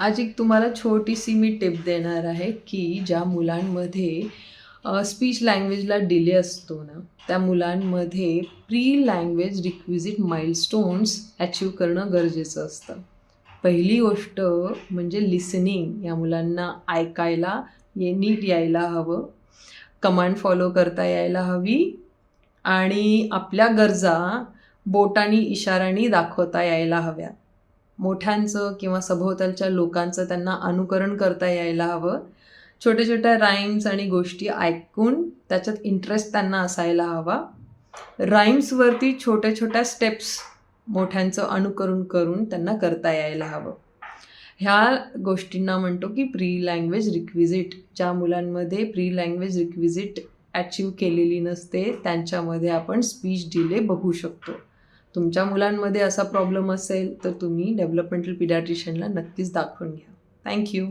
आज एक तुम्हाला छोटीशी मी टिप देणार आहे की ज्या मुलांमध्ये स्पीच लँग्वेजला डिले असतो ना त्या मुलांमध्ये pre language requisite milestones achieve करणं गरजेचं असतं. पहिली गोष्ट म्हणजे लिसनिंग या मुलांना ऐकायला ये नीट यायला हवं कमांड फॉलो करता यायला हवी आणि आपल्या गरजा बोटानी इशारांनी दाखवता यायला हव्या. मोठ्यांचं किंवा सभोवतालच्या लोकांचं त्यांना अनुकरण करता यायला हवं. छोट्या छोट्या राईम्स आणि गोष्टी ऐकून त्याच्यात इंटरेस्ट त्यांना असायला हवा. राईम्सवरती छोट्या छोट्या स्टेप्स मोठ्यांचं अनुकरण करून त्यांना करता यायला हवं. ह्या गोष्टींना म्हणतो की प्री लँग्वेज रिक्विजिट ज्या मुलांमध्ये प्री लँग्वेज रिक्विजिट अचीव केलेली नसते त्यांच्यामध्ये आपण स्पीच डिले बघू शकतो. तुमच्या मुलांमध्ये असा प्रॉब्लेम असेल तर तुम्ही डेव्हलपमेंटल पिडॅट्रिशियनला नक्कीच दाखवून घ्या. थँक्यू